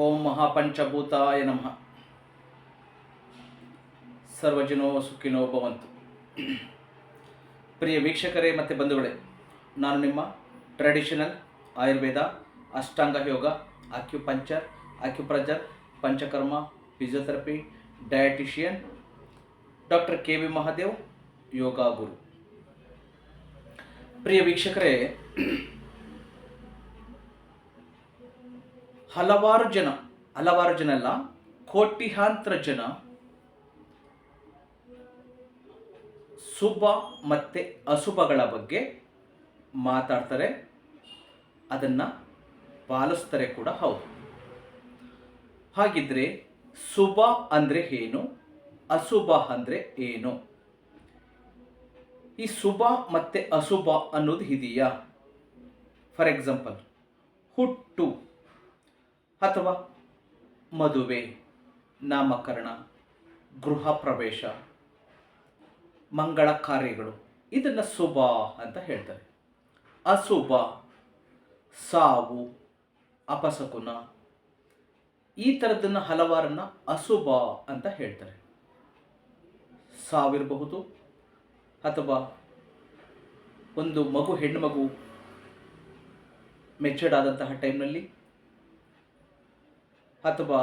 ಓಂ ಮಹಾಪಂಚಭೂತಾಯ ನಮಃ. ಸರ್ವಜನೋ ಸುಖಿನೋ ಭವಂತು. ಪ್ರಿಯ ವೀಕ್ಷಕರೇ ಮತ್ತು ಬಂಧುಗಳೇ, ನಾನು ನಿಮ್ಮ traditional Ayurveda, Ashtanga yoga acupuncture acupressure panchakarma physiotherapy dietitian doctor K V Mahadev, yoga guru. ಪ್ರಿಯ ವೀಕ್ಷಕರೇ ಹಲವಾರು ಜನ ಹಲವಾರು ಜನ ಅಲ್ಲ ಕೋಟಿಹಾಂತರ ಜನ ಶುಭ ಮತ್ತು ಅಶುಭಗಳ ಬಗ್ಗೆ ಮಾತಾಡ್ತಾರೆ. ಅದನ್ನು ಪಾಲಿಸ್ತಾರೆ ಕೂಡ ಹೌದು. ಹಾಗಿದ್ರೆ ಶುಭ ಅಂದರೆ ಏನು? ಅಶುಭ ಅಂದರೆ ಏನು? ಈ ಶುಭ ಮತ್ತು ಅಶುಭ ಅನ್ನೋದು ಇದೆಯಾ? ಫಾರ್ ಎಕ್ಸಾಂಪಲ್ ಹುಟ್ಟು. ಅಥವಾ ಮದುವೆ, ನಾಮಕರಣ, ಗೃಹ ಪ್ರವೇಶ, ಮಂಗಳ ಕಾರ್ಯಗಳು, ಇದನ್ನು ಶುಭ ಅಂತ ಹೇಳ್ತಾರೆ. ಅಶುಭ, ಸಾವು ಅಪಸಕುನ ಈ ಥರದನ್ನು ಹಲವಾರನ್ನ ಅಶುಭ ಅಂತ ಹೇಳ್ತಾರೆ. ಸಾವಿರಬಹುದು ಅಥವಾ ಒಂದು ಮಗು, ಹೆಣ್ಣು ಮಗು ಮೆಚರ್ಡ್ ಆದಂತಹ ಟೈಮ್ನಲ್ಲಿ ಅಥವಾ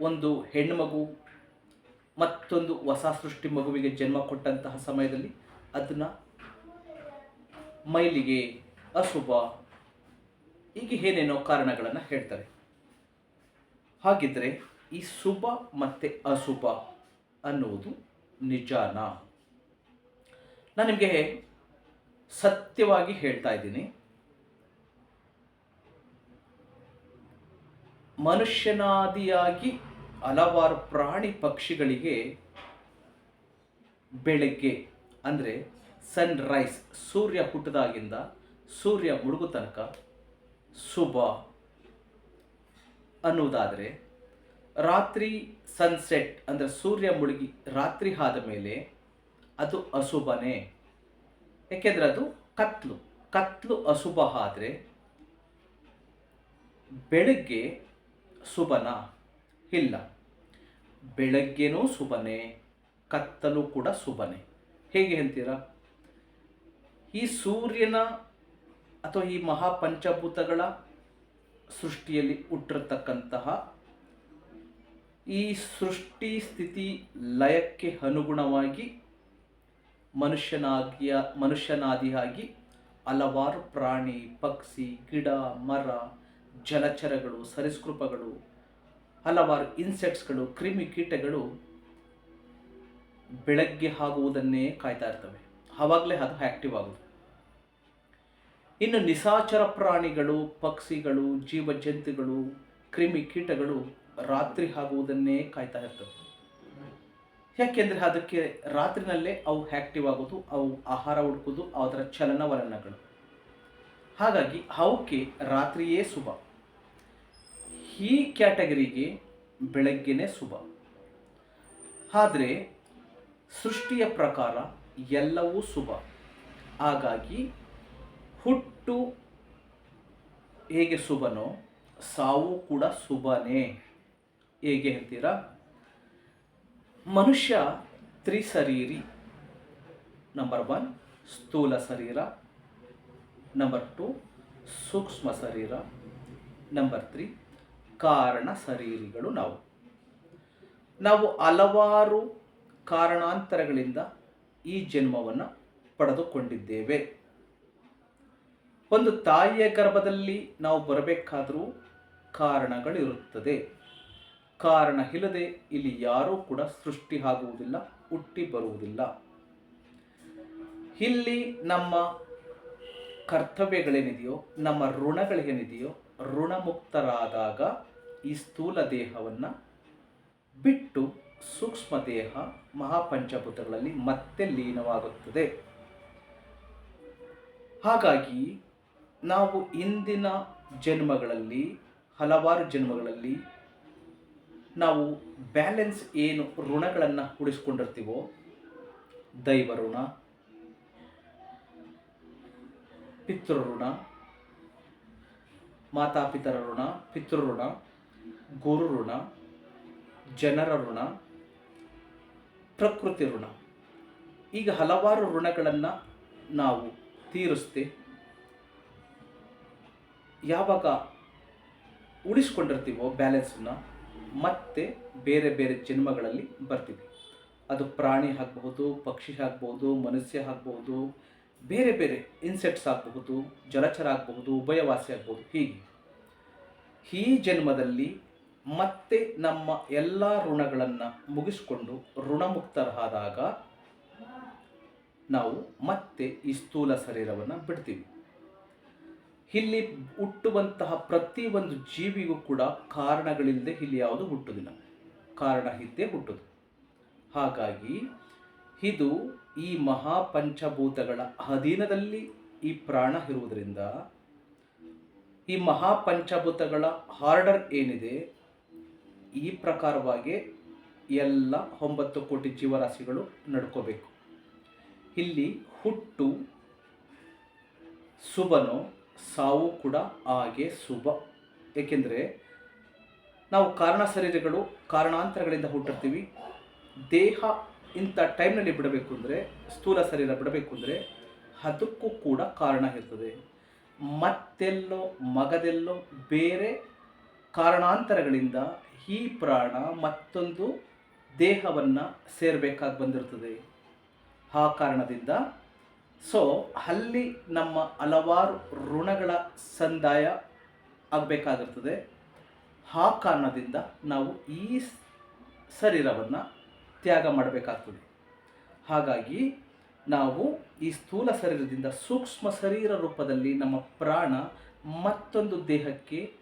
ಒಂದು ಹೆಣ್ಣು ಮಗು, ಮತ್ತೊಂದು ಹೊಸ ಸೃಷ್ಟಿ ಮಗುವಿಗೆ ಜನ್ಮ ಕೊಟ್ಟಂತಹ ಸಮಯದಲ್ಲಿ ಅದನ್ನು ಮೈಲಿಗೆ ಅಶುಭ, ಹೀಗೆ ಏನೇನೋ ಕಾರಣಗಳನ್ನು ಹೇಳ್ತಾರೆ. ಹಾಗಿದ್ರೆ ಈ ಶುಭ ಮತ್ತು ಅಶುಭ ಅನ್ನುವುದು ನಿಜಾನ? ನಾನು ನಿಮಗೆ ಸತ್ಯವಾಗಿ ಹೇಳ್ತಾ ಇದ್ದೀನಿ. ಮನುಷ್ಯನಾದಿಯಾಗಿ ಹಲವಾರು ಪ್ರಾಣಿ ಪಕ್ಷಿಗಳಿಗೆ ಬೆಳಗ್ಗೆ ಅಂದರೆ ಸನ್ ರೈಸ್ ಸೂರ್ಯ ಹುಟ್ಟಿದಾಗಿಂದ ಸೂರ್ಯ ಮುಳುಗು ತನಕ ಶುಭ ಅನ್ನುವುದಾದರೆ ರಾತ್ರಿ ಸನ್ಸೆಟ್ ಅಂದರೆ ಸೂರ್ಯ ಮುಳುಗಿ ರಾತ್ರಿ ಆದ ಮೇಲೆ ಅದು ಅಶುಭನೇ. ಏಕೆಂದರೆ ಅದು ಕತ್ಲು ಕತ್ಲು ಅಶುಭ ಆದರೆ ಬೆಳಗ್ಗೆ ಶುಭನ ಇಲ್ಲ. ಬೆಳಗ್ಗೆನೂ ಸುಬನೆ, ಕತ್ತಲು ಕೂಡ ಸುಬನೆ. ಹೇಗೆ ಅಂತೀರಾ? ಈ ಸೂರ್ಯನ ಅಥವಾ ಈ ಮಹಾಪಂಚಭೂತಗಳ ಸೃಷ್ಟಿಯಲ್ಲಿ ಹುಟ್ಟಿರತಕ್ಕಂತಹ ಈ ಸೃಷ್ಟಿ ಸ್ಥಿತಿ ಲಯಕ್ಕೆ ಅನುಗುಣವಾಗಿ ಮನುಷ್ಯನಾಗಿಯ, ಮನುಷ್ಯನಾದಿಯಾಗಿ ಹಲವಾರು ಪ್ರಾಣಿ, ಪಕ್ಷಿ, ಗಿಡ, ಮರ ಜಲಚರಗಳು ಸರಿಸ್ಕೃಪಗಳು ಹಲವಾರು ಇನ್ಸೆಕ್ಟ್ಸ್ಗಳು, ಕ್ರಿಮಿ ಕೀಟಗಳು ಬೆಳಗ್ಗೆ ಆಗುವುದನ್ನೇ ಕಾಯ್ತಾ ಇರ್ತವೆ. ಆವಾಗಲೇ ಅದು ಆ್ಯಕ್ಟಿವ್ ಆಗುತ್ತೆ ಇನ್ನು ನಿಸಾಚರ ಪ್ರಾಣಿಗಳು, ಪಕ್ಷಿಗಳು, ಜೀವಜಂತುಗಳು, ಕ್ರಿಮಿ ಕೀಟಗಳು ರಾತ್ರಿ ಆಗುವುದನ್ನೇ ಕಾಯ್ತಾ ಇರ್ತವೆ. ಯಾಕೆಂದರೆ ಅದಕ್ಕೆ ರಾತ್ರಿನಲ್ಲೇ ಅವು ಆ್ಯಕ್ಟಿವ್ ಆಗೋದು, ಅವು ಆಹಾರ ಹುಡುಕೋದು ಅದರ ಚಲನವಲನಗಳು ಹಾಗಾಗಿ ಅವಕ್ಕೆ ರಾತ್ರಿಯೇ ಶುಭ. ಈ ಕ್ಯಾಟಗರಿಗೆ ಬೆಳಗ್ಗೆನೇ ಶುಭ. ಆದರೆ ಸೃಷ್ಟಿಯ ಪ್ರಕಾರ ಎಲ್ಲವೂ ಶುಭ. ಹಾಗಾಗಿ ಹುಟ್ಟು ಹೇಗೆ ಶುಭನೋ ಸಾವು ಕೂಡ ಶುಭನೇ. ಹೇಗೆ ಅಂತೀರಾ ಮನುಷ್ಯ ತ್ರಿಶರೀರಿ. ನಂಬರ್ ಒನ್ ಸ್ಥೂಲ ಶರೀರ. ನಂಬರ್ ಟು ಸೂಕ್ಷ್ಮ ಶರೀರ. ನಂಬರ್ ತ್ರೀ ಕಾರಣ ಶರೀರಿಗಳು ನಾವು. ನಾವು ಹಲವಾರು ಕಾರಣಾಂತರಗಳಿಂದ ಈ ಜನ್ಮವನ್ನು ಪಡೆದುಕೊಂಡಿದ್ದೇವೆ. ಒಂದು ತಾಯಿಯ ಗರ್ಭದಲ್ಲಿ ನಾವು ಬರಬೇಕಾದರೂ ಕಾರಣಗಳಿರುತ್ತದೆ. ಕಾರಣ ಇಲ್ಲದೆ ಇಲ್ಲಿ ಯಾರೂ ಕೂಡ ಸೃಷ್ಟಿ ಆಗುವುದಿಲ್ಲ, ಹುಟ್ಟಿ ಬರುವುದಿಲ್ಲ. ಇಲ್ಲಿ ನಮ್ಮ ಕರ್ತವ್ಯಗಳೇನಿದೆಯೋ, ನಮ್ಮ ಋಣಗಳೇನಿದೆಯೋ, ಋಣಮುಕ್ತರಾದಾಗ ಈ ಸ್ಥೂಲ ದೇಹವನ್ನು ಬಿಟ್ಟು ಸೂಕ್ಷ್ಮ ದೇಹ ಮಹಾಪಂಚಭೂತಗಳಲ್ಲಿ ಮತ್ತೆ ಲೀನವಾಗುತ್ತದೆ. ಹಾಗಾಗಿ ನಾವು ಇಂದಿನ ಜನ್ಮಗಳಲ್ಲಿ, ಹಲವಾರು ಜನ್ಮಗಳಲ್ಲಿ ನಾವು ಬ್ಯಾಲೆನ್ಸ್ ಏನು ಋಣಗಳನ್ನು ಉಳಿಸ್ಕೊಂಡಿರ್ತೀವೋ ದೈವ ಋಣ ಪಿತೃಋಣ, ಮಾತಾಪಿತರ ಋಣ, ಪಿತೃಋಣ ಗುರು ಋಣ ಜನರ ಋಣ, ಪ್ರಕೃತಿ ಋಣ. ಈಗ ಹಲವಾರು ಋಣಗಳನ್ನು ನಾವು ತೀರಿಸ್ದೆ ಯಾವಾಗ ಉಳಿಸ್ಕೊಂಡಿರ್ತೀವೋ ಬ್ಯಾಲೆನ್ಸನ್ನು ಮತ್ತೆ ಬೇರೆ ಬೇರೆ ಜನ್ಮಗಳಲ್ಲಿ ಬರ್ತೀವಿ. ಅದು ಪ್ರಾಣಿ ಆಗಬಹುದು, ಪಕ್ಷಿ ಆಗ್ಬೋದು ಮನುಷ್ಯ ಆಗಬಹುದು ಬೇರೆ ಬೇರೆ ಇನ್ಸೆಕ್ಟ್ಸ್ ಆಗಬಹುದು, ಜಲಚರ ಆಗಬಹುದು, ಉಭಯವಾಸಿ ಆಗಬಹುದು. ಹೀಗೆ. ಈ ಜನ್ಮದಲ್ಲಿ ಮತ್ತೆ ನಮ್ಮ ಎಲ್ಲ ಋಣಗಳನ್ನು ಮುಗಿಸ್ಕೊಂಡು ಋಣಮುಕ್ತರಾದಾಗ ನಾವು ಮತ್ತೆ ಈ ಸ್ಥೂಲ ಶರೀರವನ್ನು ಬಿಡ್ತೀವಿ. ಇಲ್ಲಿ ಹುಟ್ಟುವಂತಹ ಪ್ರತಿಯೊಂದು ಜೀವಿಗೂ ಕೂಡ ಕಾರಣಗಳಿಲ್ಲದೆ ಇಲ್ಲಿ ಯಾವುದು ಹುಟ್ಟುವುದಿಲ್ಲ ಕಾರಣ ಇದ್ದೇ ಹುಟ್ಟುದು. ಹಾಗಾಗಿ ಇದು ಈ ಮಹಾಪಂಚಭೂತಗಳ ಅಧೀನದಲ್ಲಿ ಈ ಪ್ರಾಣ ಇರುವುದರಿಂದ ಈ ಮಹಾಪಂಚಭೂತಗಳ ಹಾರ್ಡರ್ ಏನಿದೆ? ಈ ಪ್ರಕಾರವಾಗಿ ಎಲ್ಲ ಒಂಬತ್ತು ಕೋಟಿ ಜೀವರಾಶಿಗಳು ನಡ್ಕೋಬೇಕು. ಇಲ್ಲಿ ಹುಟ್ಟು ಶುಭನೋ ಸಾವು ಕೂಡ ಹಾಗೆ ಶುಭ ಏಕೆಂದರೆ ನಾವು ಕಾರಣ ಶರೀರಗಳು ಕಾರಣಾಂತರಗಳಿಂದ ಹುಟ್ಟಿರ್ತೀವಿ. ದೇಹ ಇಂಥ ಟೈಮ್ನಲ್ಲಿ ಬಿಡಬೇಕು ಅಂದರೆ, ಸ್ಥೂಲ ಶರೀರ ಬಿಡಬೇಕು ಅಂದರೆ ಅದಕ್ಕೂ ಕೂಡ ಕಾರಣ ಇರ್ತದೆ. ಮತ್ತೆಲ್ಲೋ ಮಗದೆಲ್ಲೋ ಬೇರೆ ಕಾರಣಾಂತರಗಳಿಂದ ಈ ಪ್ರಾಣ ಮತ್ತೊಂದು ದೇಹವನ್ನು ಸೇರಬೇಕಾಗಿ ಬಂದಿರ್ತದೆ. ಆ ಕಾರಣದಿಂದ ಸೊ, ಅಲ್ಲಿ ನಮ್ಮ ಹಲವಾರು ಋಣಗಳ ಸಂದಾಯ ಆಗಬೇಕಾಗಿರ್ತದೆ. ಆ ಕಾರಣದಿಂದ ನಾವು ಈ ಶರೀರವನ್ನು ತ್ಯಾಗ ಮಾಡಬೇಕಾಗ್ತದೆ. ಹಾಗಾಗಿ ನಾವು ಈ ಸ್ಥೂಲ ಶರೀರದಿಂದ ಸೂಕ್ಷ್ಮ ಶರೀರ ರೂಪದಲ್ಲಿ ನಮ್ಮ ಪ್ರಾಣ ಮತ್ತೊಂದು ದೇಹಕ್ಕೆ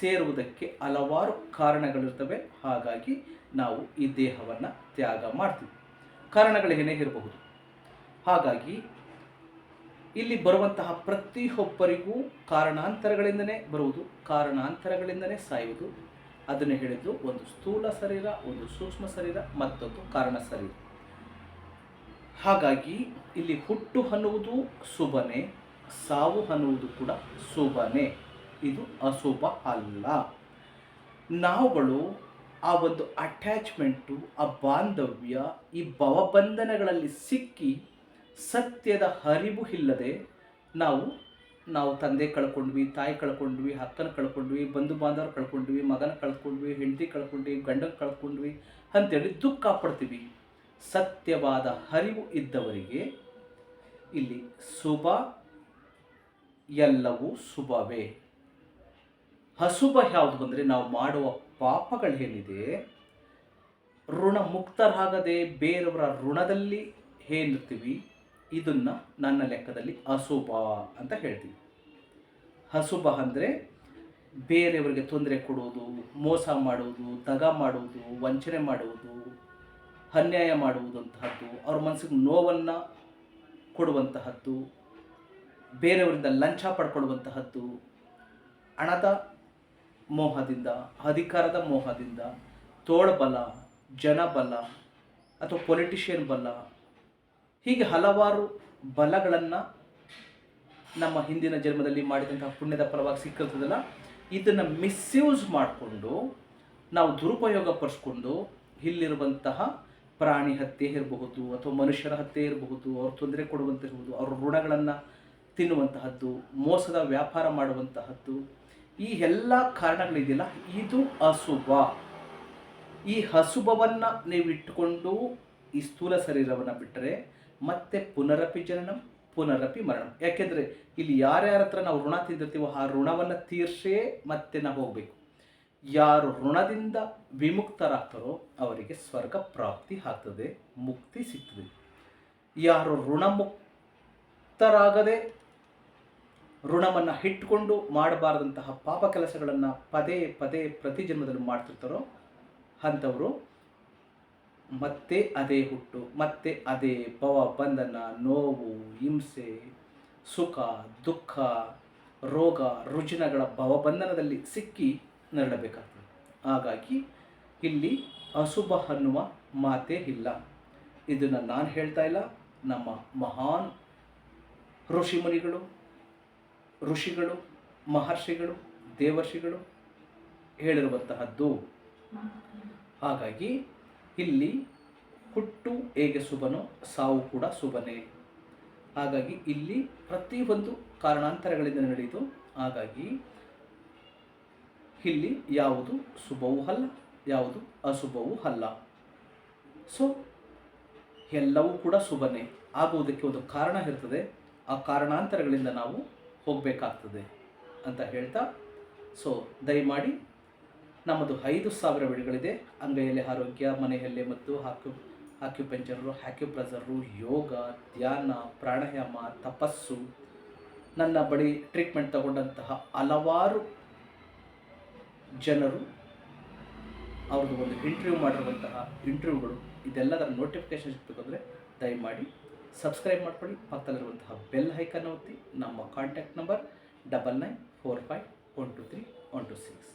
ಸೇರುವುದಕ್ಕೆ ಹಲವಾರು ಕಾರಣಗಳಿರ್ತವೆ. ಹಾಗಾಗಿ ನಾವು ಈ ದೇಹವನ್ನು ತ್ಯಾಗ ಮಾಡ್ತೀವಿ. ಕಾರಣಗಳು ಏನೇ ಇರಬಹುದು. ಹಾಗಾಗಿ ಇಲ್ಲಿ ಬರುವಂತಹ ಪ್ರತಿಯೊಬ್ಬರಿಗೂ ಕಾರಣಾಂತರಗಳಿಂದನೇ ಬರುವುದು, ಕಾರಣಾಂತರಗಳಿಂದನೇ ಸಾಯುವುದು ಅದನ್ನು ಹೇಳಿದ್ದು, ಒಂದು ಸ್ಥೂಲ ಶರೀರ, ಒಂದು ಸೂಕ್ಷ್ಮ ಶರೀರ, ಮತ್ತೊಂದು ಕಾರಣ ಶರೀರ. ಹಾಗಾಗಿ, ಇಲ್ಲಿ ಹುಟ್ಟು ಅನ್ನುವುದು ಶುಭನೆ, ಸಾವು ಅನ್ನುವುದು ಕೂಡ ಶುಭನೆ. ಇದು ಅಶುಭ ಅಲ್ಲ. ನಾವುಗಳು ಆ ಒಂದು ಅಟ್ಯಾಚ್ಮೆಂಟು ಆ ಬಾಂಧವ್ಯ, ಈ ಭವಬಂಧನಗಳಲ್ಲಿ ಸಿಕ್ಕಿ ಸತ್ಯದ ಅರಿವು ಇಲ್ಲದೆ ನಾವು ನಾವು ತಂದೆ ಕಳ್ಕೊಂಡ್ವಿ, ತಾಯಿ ಕಳ್ಕೊಂಡ್ವಿ, ಅಕ್ಕನ ಕಳ್ಕೊಂಡ್ವಿ, ಬಂಧು ಬಾಂಧವರು ಕಳ್ಕೊಂಡ್ವಿ, ಮಗನ ಕಳ್ಕೊಂಡ್ವಿ, ಹೆಂಡತಿ ಕಳ್ಕೊಂಡ್ವಿ, ಗಂಡನ ಕಳ್ಕೊಂಡ್ವಿ ಅಂತೇಳಿ ದುಃಖ ಪಡ್ತೀವಿ. ಸತ್ಯವಾದ ಹರಿವು ಇದ್ದವರಿಗೆ ಇಲ್ಲಿ ಶುಭ, ಎಲ್ಲವೂ ಶುಭವೇ. ಅಶುಭ ಯಾವುದು ಬಂದರೆ ನಾವು ಮಾಡುವ ಪಾಪಗಳೇನಿದೆ ಋಣ ಮುಕ್ತರಾಗದೆ ಬೇರೆಯವರ ಋಣದಲ್ಲಿ ಏನಿರ್ತೀವಿ? ಇದನ್ನ ನನ್ನ ಲೆಕ್ಕದಲ್ಲಿ ಅಶುಭ ಅಂತ ಹೇಳ್ತೀವಿ ಅಶುಭ ಅಂದರೆ ಬೇರೆಯವರಿಗೆ ತೊಂದರೆ ಕೊಡುವುದು, ಮೋಸ ಮಾಡುವುದು, ದಗ ಮಾಡುವುದು, ವಂಚನೆ ಮಾಡುವುದು, ಅನ್ಯಾಯ ಮಾಡುವುದಂತಹದ್ದು, ಅವ್ರ ಮನಸ್ಸಿಗೆ ನೋವನ್ನು ಕೊಡುವಂತಹದ್ದು, ಬೇರೆಯವರಿಂದ ಲಂಚ ಪಡ್ಕೊಳ್ಳುವಂತಹದ್ದು, ಹಣದ ಮೋಹದಿಂದ, ಅಧಿಕಾರದ ಮೋಹದಿಂದ, ತೋಳ್ಬಲ, ಜನಬಲ ಅಥವಾ ಪೊಲಿಟಿಷಿಯನ್ ಬಲ ಹೀಗೆ ಹಲವಾರು ಬಲಗಳನ್ನು ನಮ್ಮ ಹಿಂದಿನ ಜನ್ಮದಲ್ಲಿ ಮಾಡಿದಂತಹ ಪುಣ್ಯದ ಫಲವಾಗಿ ಸಿಕ್ಕಿರ್ತದಲ್ಲ, ಇದನ್ನು ಮಿಸ್ಯೂಸ್ ಮಾಡಿಕೊಂಡು, ನಾವು ದುರುಪಯೋಗ ಪಡಿಸ್ಕೊಂಡು ಇಲ್ಲಿರುವಂತಹ ಪ್ರಾಣಿ ಹತ್ಯೆ ಇರಬಹುದು ಅಥವಾ ಮನುಷ್ಯರ ಹತ್ಯೆ ಇರಬಹುದು, ಅವ್ರ ತೊಂದರೆ ಕೊಡುವಂತಿರಬಹುದು ಅವ್ರ ಋಣಗಳನ್ನು ತಿನ್ನುವಂತಹದ್ದು, ಮೋಸದ ವ್ಯಾಪಾರ ಮಾಡುವಂತಹದ್ದು, ಈ ಎಲ್ಲ ಕಾರಣಗಳಿದೆಯಲ್ಲ ಇದು ಅಶುಭ. ಈ ಅಶುಭವನ್ನು ನೀವು ಇಟ್ಟುಕೊಂಡು ಈ ಸ್ಥೂಲ ಶರೀರವನ್ನು ಬಿಟ್ಟರೆ ಮತ್ತೆ ಪುನರಪಿ ಜನನಂ, ಪುನರಪಿ ಮರಣ. ಯಾಕೆಂದರೆ ಇಲ್ಲಿ ಯಾರ್ಯಾರ ಹತ್ರ ನಾವು ಋಣ ತಿಂದಿರ್ತೀವೋ ಆ ಋಣವನ್ನು ತೀರ್ಸೇ ಮತ್ತೆ ನಾವು ಹೋಗಬೇಕು. ಯಾರು ಋಣದಿಂದ ವಿಮುಕ್ತರಾಗ್ತಾರೋ ಅವರಿಗೆ ಸ್ವರ್ಗ ಪ್ರಾಪ್ತಿ ಆಗ್ತದೆ, ಮುಕ್ತಿ ಸಿಗ್ತದೆ. ಯಾರು ಋಣಮುಕ್ತರಾಗದೆ ಋಣವನ್ನು ಇಟ್ಕೊಂಡು ಮಾಡಬಾರದಂತಹ ಪಾಪ ಕೆಲಸಗಳನ್ನು ಪದೇ ಪದೇ ಪ್ರತಿ ಜನ್ಮದಲ್ಲಿ ಮಾಡ್ತಿರ್ತಾರೋ ಅಂಥವರು ಮತ್ತೆ ಅದೇ ಹುಟ್ಟು, ಮತ್ತೆ ಅದೇ ಭವ ಬಂಧನ, ನೋವು, ಹಿಂಸೆ, ಸುಖ, ದುಃಖ, ರೋಗ, ರುಜಿನಗಳ ಭವಬಂಧನದಲ್ಲಿ ಸಿಕ್ಕಿ ನರಳಬೇಕಾಗ್ತದೆ. ಹಾಗಾಗಿ ಇಲ್ಲಿ ಅಶುಭ ಅನ್ನುವ ಮಾತೇ ಇಲ್ಲ. ಇದನ್ನು ನಾನು ಹೇಳ್ತಾ ಇಲ್ಲ. ನಮ್ಮ ಮಹಾನ್ ಋಷಿಮುನಿಗಳು, ಋಷಿಗಳು, ಮಹರ್ಷಿಗಳು, ದೇವರ್ಷಿಗಳು ಹೇಳಿರುವಂತಹದ್ದು. ಹಾಗಾಗಿ ಇಲ್ಲಿ ಹುಟ್ಟು ಹೇಗೆ ಶುಭನೋ ಸಾವು ಕೂಡ ಶುಭನೇ. ಹಾಗಾಗಿ ಇಲ್ಲಿ ಪ್ರತಿಯೊಂದು ಕಾರಣಾಂತರಗಳಿಂದ ನಡೆಯಿತು. ಹಾಗಾಗಿ ಇಲ್ಲಿ ಯಾವುದು ಶುಭವೂ ಅಲ್ಲ, ಯಾವುದು ಅಶುಭವೂ ಅಲ್ಲ. ಸೊ ಎಲ್ಲವೂ ಕೂಡ ಶುಭನೇ. ಆಗುವುದಕ್ಕೆ ಒಂದು ಕಾರಣ ಇರ್ತದೆ. ಆ ಕಾರಣಾಂತರಗಳಿಂದ ನಾವು ಹೋಗಬೇಕಾಗ್ತದೆ ಅಂತ ಹೇಳ್ತಾ ಸೊ ದಯಮಾಡಿ ನಮ್ಮದು ಐದು ಸಾವಿರ ವಿಡಿಯೋಗಳಿದೆ ಅಂಗೈಯಲ್ಲಿ ಆರೋಗ್ಯ, ಮನೆಯಲ್ಲೇ ಮತ್ತು ಹಾಕ್ಯು ಆಕ್ಯುಪಂಚರು ಹ್ಯಾಕ್ಯುಪ್ರೆಸರು ಯೋಗ, ಧ್ಯಾನ, ಪ್ರಾಣಾಯಾಮ, ತಪಸ್ಸು, ನನ್ನ ಬಳಿ ಟ್ರೀಟ್ಮೆಂಟ್ ತಗೊಂಡಂತಹ ಹಲವಾರು ಜನರು ಅವ್ರದ್ದು ಒಂದು ಇಂಟರ್ವ್ಯೂ ಮಾಡಿರುವಂತಹ ಇಂಟರ್ವ್ಯೂಗಳು, ಇದೆಲ್ಲದರ ನೋಟಿಫಿಕೇಶನ್ ಸಿಗಬೇಕಂದ್ರೆ ದಯಮಾಡಿ ಸಬ್ಸ್ಕ್ರೈಬ್ ಮಾಡ್ಕೊಳ್ಳಿ. ಪಕ್ಕದಲ್ಲಿರುವಂತಹ ಬೆಲ್ ಹೈಕನ್ ಒತ್ತಿ, ನಮ್ಮ contact number double nine four five one two three one two six.